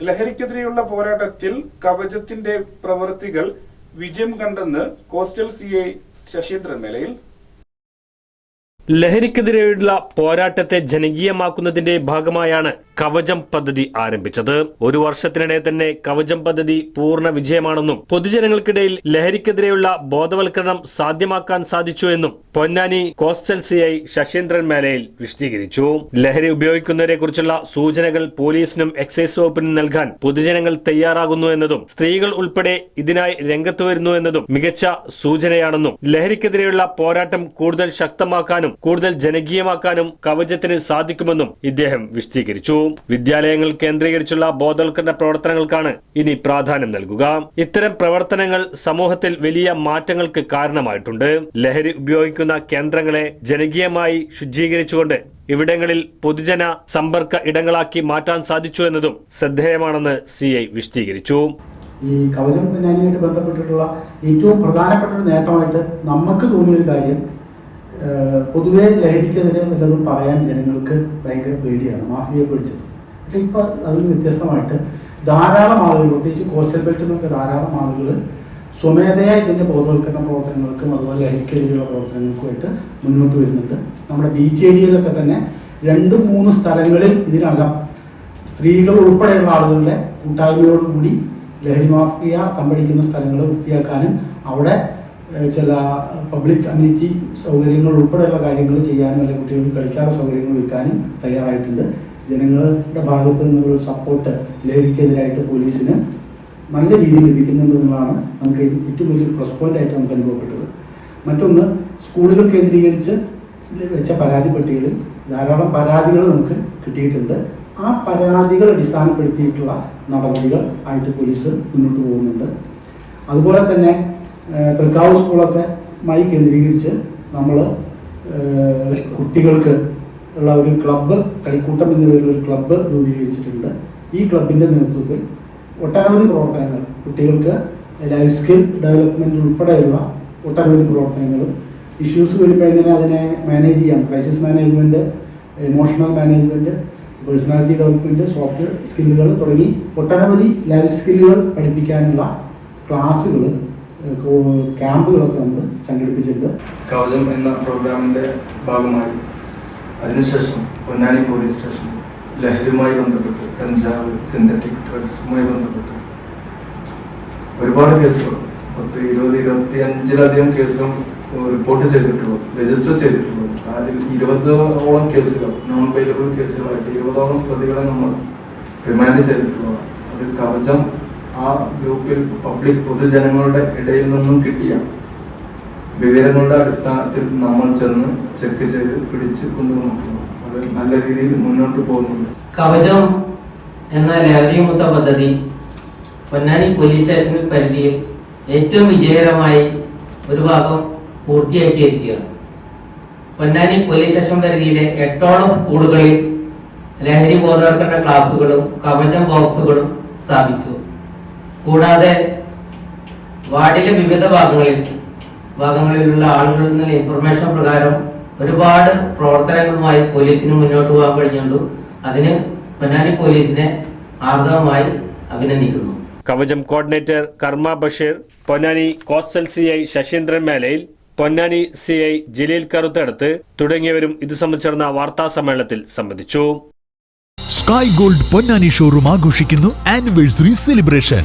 ലഹരിക്കെതിരെയുള്ള പോരാട്ടത്തിൽ കവചത്തിന്റെ പ്രവൃത്തികൾ വിജയം കണ്ടെന്ന് കോസ്റ്റൽ സി ഐ ശശീന്ദ്രൻ മേലയിൽ ലഹരിക്കെതിരെയുള്ള പോരാട്ടത്തെ ജനകീയമാക്കുന്നതിന്റെ ഭാഗമായാണ് കവചം പദ്ധതി ആരംഭിച്ചത്. ഒരു വർഷത്തിനിടെ തന്നെ കവചം പദ്ധതി പൂർണ വിജയമാണെന്നും പൊതുജനങ്ങൾക്കിടയിൽ ലഹരിക്കെതിരെയുള്ള ബോധവൽക്കരണം സാധ്യമാക്കാൻ സാധിച്ചു എന്നും Ponnani coastal C I Sasheendran Melayil വിശദീകരിച്ചു. ലഹരി ഉപയോഗിക്കുന്നവരെ കുറിച്ചുള്ള സൂചനകൾ പോലീസിനും എക്സൈസ് വകുപ്പിനും നൽകാൻ പൊതുജനങ്ങൾ തയ്യാറാകുന്നു എന്നതും സ്ത്രീകൾ ഉൾപ്പെടെ ഇതിനായി രംഗത്ത് വരുന്നു എന്നതും മികച്ച സൂചനയാണെന്നും ലഹരിക്കെതിരെയുള്ള പോരാട്ടം കൂടുതൽ ശക്തമാക്കാനും കൂടുതൽ ജനകീയമാക്കാനും കവചത്തിന് സാധിക്കുമെന്നും ഇദ്ദേഹം വിശദീകരിച്ചു. വിദ്യാലയങ്ങൾ കേന്ദ്രീകരിച്ചുള്ള ബോധവൽക്കരണ പ്രവർത്തനങ്ങൾക്കാണ് ഇനി പ്രാധാന്യം നൽകുക. ഇത്തരം പ്രവർത്തനങ്ങൾ സമൂഹത്തിൽ വലിയ മാറ്റങ്ങൾക്ക് കാരണമായിട്ടുണ്ട്. ലഹരി ഉപയോഗിക്കുന്ന കേന്ദ്രങ്ങളെ ജനകീയമായി ശുചീകരിച്ചുകൊണ്ട് ഇവിടങ്ങളിൽ പൊതുജന സമ്പർക്ക ഇടങ്ങളാക്കി മാറ്റാൻ സാധിച്ചു എന്നതും ശ്രദ്ധേയമാണെന്ന് സി ഐ വിശദീകരിച്ചു. ഈ കവചം പിന്നാലിയായിട്ട് ബന്ധപ്പെട്ടിട്ടുള്ള ഏറ്റവും പ്രധാനപ്പെട്ട ഒരു നേട്ടമായിട്ട് നമുക്ക് തോന്നിയൊരു കാര്യം പൊതുവെ ലഹരിക്കെതിരെ വല്ലതും പറയാൻ ജനങ്ങൾക്ക് ഭയങ്കര പേടിയാണ്. മാഫിയെ പിടിച്ചത് പക്ഷെ ഇപ്പൊ അതിന് വ്യത്യസ്തമായിട്ട് ധാരാളം ആളുകൾ പ്രത്യേകിച്ച് കോസ്റ്റൽ ബെൽറ്റിൽ ധാരാളം ആളുകൾ സ്വമേധയാ ഇതിന്റെ ബോധവൽക്കരണ പ്രവർത്തനങ്ങൾക്കും അതുപോലെ ലഹരിക്കെതിരെയുള്ള പ്രവർത്തനങ്ങൾക്കുമായിട്ട് മുന്നോട്ട് വരുന്നുണ്ട്. നമ്മുടെ ബീച്ച് ഏരിയയിലൊക്കെ തന്നെ രണ്ട് മൂന്ന് സ്ഥലങ്ങളിൽ ഇതിനകം സ്ത്രീകൾ ഉൾപ്പെടെയുള്ള ആളുകളുടെ കൂട്ടായ്മയോടുകൂടി ലഹരി മാഫിയ തമ്പടിക്കുന്ന സ്ഥലങ്ങൾ വൃത്തിയാക്കാനും അവിടെ ചില പബ്ലിക് കമ്മ്യൂണിറ്റി സൗകര്യങ്ങൾ ഉൾപ്പെടെയുള്ള കാര്യങ്ങൾ ചെയ്യാനും അല്ലെങ്കിൽ കുട്ടികൾക്ക് കളിക്കാനുള്ള സൗകര്യങ്ങൾ വിൽക്കാനും തയ്യാറായിട്ടുണ്ട്. ജനങ്ങളുടെ ഭാഗത്ത് നിന്നുള്ള സപ്പോർട്ട് ലഹരിക്കെതിരായിട്ട് പോലീസിന് നല്ല രീതിയിൽ ലഭിക്കുന്നുണ്ടെന്നുള്ളതാണ് നമുക്ക് ഏറ്റവും വലിയൊരു പ്ലസ് പോയിന്റ് ആയിട്ട് നമുക്ക് അനുഭവപ്പെട്ടത്. മറ്റൊന്ന് സ്കൂളുകൾ കേന്ദ്രീകരിച്ച് വെച്ച പരാതി പട്ടികയിൽ ധാരാളം പരാതികൾ നമുക്ക് കിട്ടിയിട്ടുണ്ട്. ആ പരാതികൾ അടിസ്ഥാനപ്പെടുത്തിയിട്ടുള്ള നടപടികൾ ആയിട്ട് പോലീസ് മുന്നോട്ട് പോകുന്നുണ്ട്. അതുപോലെ തന്നെ തൃക്കാവ് സ്കൂളൊക്കെ മായി കേന്ദ്രീകരിച്ച് നമ്മൾ കുട്ടികൾക്ക് ഉള്ള ഒരു ക്ലബ്ബ് കളിക്കൂട്ടം എന്ന പേരിൽ ഒരു ക്ലബ്ബ് രൂപീകരിച്ചിട്ടുണ്ട്. ഈ ക്ലബിന്റെ നേതൃത്വത്തിൽ ഒട്ടനവധി പ്രവർത്തനങ്ങൾ കുട്ടികൾക്ക് ലൈഫ് സ്കിൽ ഡെവലപ്മെന്റ് ഉൾപ്പെടെയുള്ള ഒട്ടനവധി പ്രവർത്തനങ്ങൾ ഇഷ്യൂസ് വരുമ്പോൾ എങ്ങനെ അതിനെ മാനേജ് ചെയ്യാം? Crisis management emotional management personality development software സ്കില്ലുകൾ തുടങ്ങി ഒട്ടനവധി ലൈഫ് സ്കില്ലുകൾ പഠിപ്പിക്കാനുള്ള ക്ലാസ്സുകൾ ക്യാമ്പുകളൊക്കെ നമ്മൾ സംഘടിപ്പിച്ചിട്ടുണ്ട്. കവചം എന്ന പ്രോഗ്രാമിന്റെ ഭാഗമായി. അതിനുശേഷം പൊന്നാനി പോലീസ് സ്റ്റേഷൻ ലഹരിയുമായി ബന്ധപ്പെട്ട് കഞ്ചാവ് സിന്തറ്റിക് ഡ്രഗ്സുമായി ബന്ധപ്പെട്ട്. ഒരുപാട് കേസുകൾ. പത്ത് ഇരുപത് ഇരുപത്തി അഞ്ചിലധികം കേസുകൾ റിപ്പോർട്ട് ചെയ്തിട്ടുള്ളൂ രജിസ്റ്റർ ചെയ്തിട്ടുള്ളൂ. അതിൽ ഇരുപതോളം കേസുകൾ നോൺ അവൈലബിൾ കേസുകളായിട്ട് ഇരുപതോളം പ്രതികളെ നമ്മൾ റിമാൻഡ് ചെയ്തിട്ടുള്ളതാണ്. അതിൽ കവചം ആ ഗ്രൂപ്പിൽ പബ്ലിക് പൊതുജനങ്ങളുടെ ഇടയിൽ നിന്നും കിട്ടിയ വിവരങ്ങളുടെ അടിസ്ഥാനത്തിൽ നമ്മൾ ചെന്ന് ചെക്ക് ചെയ്ത് പിടിച്ച് കൊണ്ടുപോകുന്നു അത് നല്ല രീതിയിൽ മുന്നോട്ട് പോകുന്നുണ്ട്. കവചം എന്ന ലഹരിമുക്ത പദ്ധതി പൊന്നാനി പോലീസ് സ്റ്റേഷനിൽ പരിധിയിൽ ഏറ്റവും വിജയകരമായി ഒരു ഭാഗം പൂർത്തിയാക്കിയിരിക്കുകയാണ്. പൊന്നാനി പോലീസ് സ്റ്റേഷൻ പരിധിയിലെ എട്ടോളം സ്കൂളുകളിൽ ലഹരി ബോധവൽക്കരണ ക്ലാസുകളും കവചം ബോക്സുകളും സ്ഥാപിച്ചു. കൂടാതെ വാർഡിലെ വിവിധ ഭാഗങ്ങളിൽ ഭാഗങ്ങളിലുള്ള ആളുകളിൽ നിന്നുള്ള ഇൻഫർമേഷൻ പ്രകാരം ഒരുപാട് പ്രവർത്തനങ്ങളുമായി പോലീസിന് മുന്നോട്ട് പോകാൻ കഴിഞ്ഞുള്ളൂ. അതിന് പൊന്നാനി പോലീസിനെ ആർദ്രമായി അഭിനന്ദിക്കുന്നു. കവചം coordinator Karma Basheer Ponnani coastal C I Sasheendran Melayil Ponnani C I Jaleel കറുത്തടുത്ത് തുടങ്ങിയവരും ഇത് സംബന്ധിച്ച് നടന്ന വാർത്താ സമ്മേളനത്തിൽ സംബന്ധിച്ചു. സ്കൈ ഗോൾഡ് പൊന്നാനി ഷോറൂം ആഘോഷിക്കുന്നു ആനിവേഴ്സറി സെലിബ്രേഷൻ